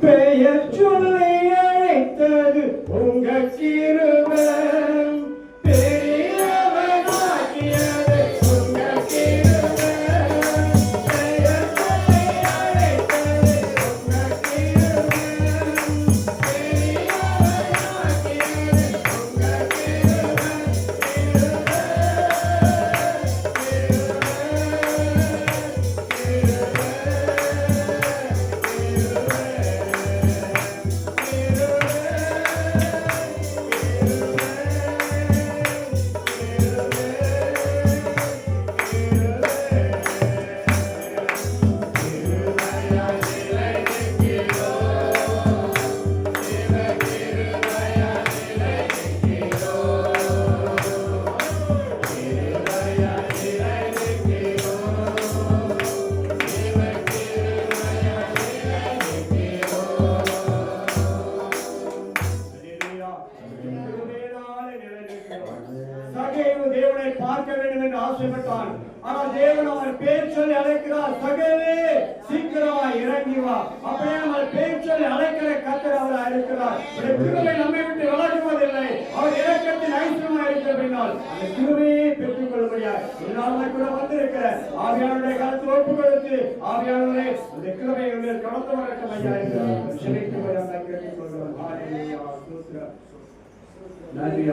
பெயர் சொல்லி அழைத்தது உங்க கிருபை. சகேவு தேவனை பார்க்க வேண்டும் என்று ஆசைப்பட்டான். ஆனால் தேவன் அவன் பேர் சொல்லி அழைக்கிறார். சகேவே சீக்கிரமா இறங்கி வா. அப்படியே அவன் பேர் சொல்லி அழைக்கிற கத்தர் அவரா இருக்கிறார். இந்த நம்மை விட்டு விலகுவதில்லை. அவர் இறக்கத்தின் ஐஸ்வரமா இருக்கிறபடினால் அந்த கிருபையை பெற்றுக் கொள்ளும்படியாய் இதனால கூட வந்திருக்கிற ஆவியானுடைய கருத்து ஒப்பு கொடுத்து ஆவியானுடைய இந்த கிருபை கடந்து வரட்டும் ஐயா. இருக்கிறார் Ben bir.